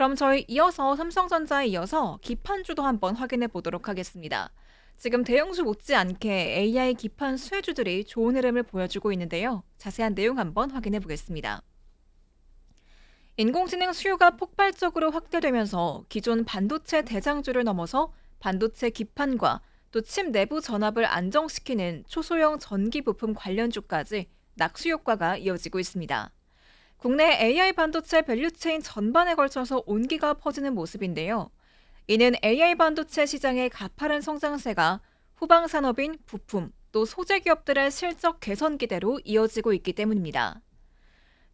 그럼 저희 이어서 삼성전자에 이어서 기판주도 한번 확인해 보도록 하겠습니다. 지금 대형주 못지않게 AI 기판 수혜주들이 좋은 흐름을 보여주고 있는데요. 자세한 내용 한번 확인해 보겠습니다. 인공지능 수요가 폭발적으로 확대되면서 기존 반도체 대장주를 넘어서 반도체 기판과 또 칩 내부 전압을 안정시키는 초소형 전기 부품 관련주까지 낙수 효과가 이어지고 있습니다. 국내 AI 반도체 밸류체인 전반에 걸쳐서 온기가 퍼지는 모습인데요. 이는 AI 반도체 시장의 가파른 성장세가 후방 산업인 부품 또 소재 기업들의 실적 개선 기대로 이어지고 있기 때문입니다.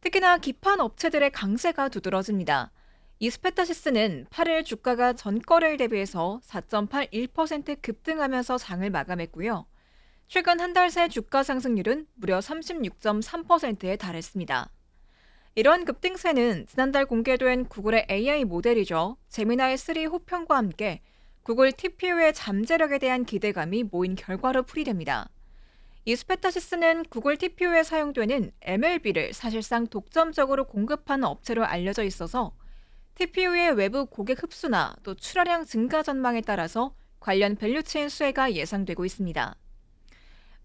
특히나 기판 업체들의 강세가 두드러집니다. 이스페타시스는 8일 주가가 전거래일 대비해서 4.81% 급등하면서 장을 마감했고요. 최근 한 달 새 주가 상승률은 무려 36.3%에 달했습니다. 이런 급등세는 지난달 공개된 구글의 AI 모델이죠. 제미나이 3 호평과 함께 구글 TPU의 잠재력에 대한 기대감이 모인 결과로 풀이됩니다. 이스페타시스는 구글 TPU에 사용되는 MLB를 사실상 독점적으로 공급하는 업체로 알려져 있어서 TPU의 외부 고객 흡수나 또 출하량 증가 전망에 따라서 관련 밸류체인 수혜가 예상되고 있습니다.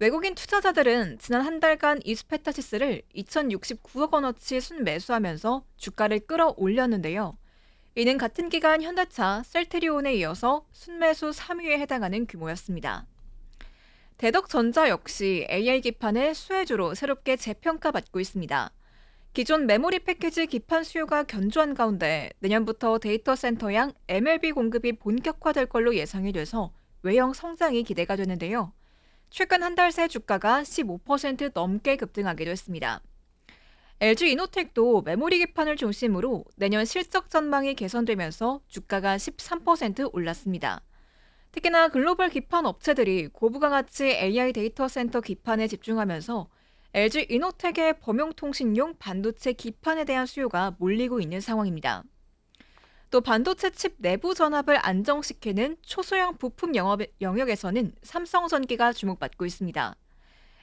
외국인 투자자들은 지난 한 달간 이스페타시스를 2,069억 원어치 순매수하면서 주가를 끌어올렸는데요. 이는 같은 기간 현대차 셀트리온에 이어서 순매수 3위에 해당하는 규모였습니다. 대덕전자 역시 AI 기판의 수혜주로 새롭게 재평가받고 있습니다. 기존 메모리 패키지 기판 수요가 견조한 가운데 내년부터 데이터 센터양 MLB 공급이 본격화될 걸로 예상이 돼서 외형 성장이 기대가 되는데요. 최근 한 달 새 주가가 15% 넘게 급등하기도 했습니다. LG 이노텍도 메모리 기판을 중심으로 내년 실적 전망이 개선되면서 주가가 13% 올랐습니다. 특히나 글로벌 기판 업체들이 고부가 가치 AI 데이터 센터 기판에 집중하면서 LG 이노텍의 범용통신용 반도체 기판에 대한 수요가 몰리고 있는 상황입니다. 또 반도체 칩 내부 전압을 안정시키는 초소형 부품 영업, 영역에서는 삼성전기가 주목받고 있습니다.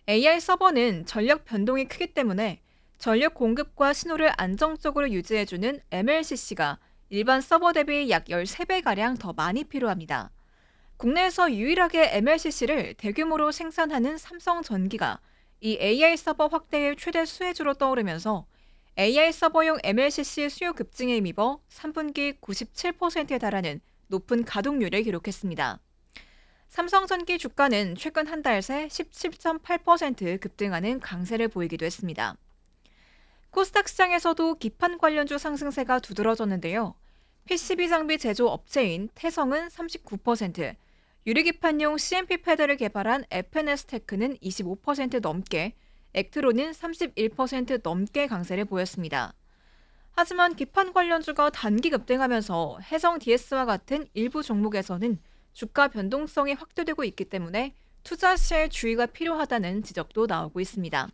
AI 서버는 전력 변동이 크기 때문에 전력 공급과 신호를 안정적으로 유지해주는 MLCC가 일반 서버 대비 약 13배가량 더 많이 필요합니다. 국내에서 유일하게 MLCC를 대규모로 생산하는 삼성전기가 이 AI 서버 확대의 최대 수혜주로 떠오르면서 AI 서버용 MLCC 수요 급증에 힘입어 3분기 97%에 달하는 높은 가동률을 기록했습니다. 삼성전기 주가는 최근 한 달 새 17.8% 급등하는 강세를 보이기도 했습니다. 코스닥 시장에서도 기판 관련주 상승세가 두드러졌는데요. PCB 장비 제조 업체인 태성은 39%, 유리기판용 CMP 패드를 개발한 FNS테크는 25% 넘게, 액트로는 31% 넘게 강세를 보였습니다. 하지만 기판 관련주가 단기 급등하면서 해성 DS와 같은 일부 종목에서는 주가 변동성이 확대되고 있기 때문에 투자 시에 주의가 필요하다는 지적도 나오고 있습니다.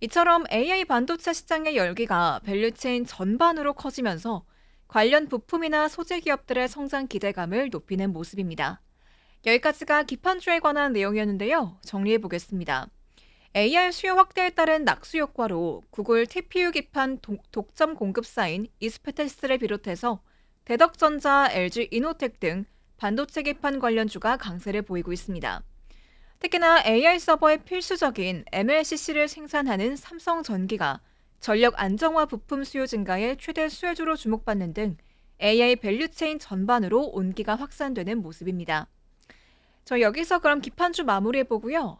이처럼 AI 반도체 시장의 열기가 밸류체인 전반으로 커지면서 관련 부품이나 소재 기업들의 성장 기대감을 높이는 모습입니다. 여기까지가 기판주에 관한 내용이었는데요. 정리해 보겠습니다. AI 수요 확대에 따른 낙수 효과로 구글 TPU 기판 독, 점 공급사인 이스페테스를 비롯해서 대덕전자, LG 이노텍 등 반도체 기판 관련주가 강세를 보이고 있습니다. 특히나 AI 서버의 필수적인 MLCC를 생산하는 삼성전기가 전력 안정화 부품 수요 증가의 최대 수혜주로 주목받는 등 AI 밸류체인 전반으로 온기가 확산되는 모습입니다. 저 여기서 그럼 기판주 마무리해 보고요.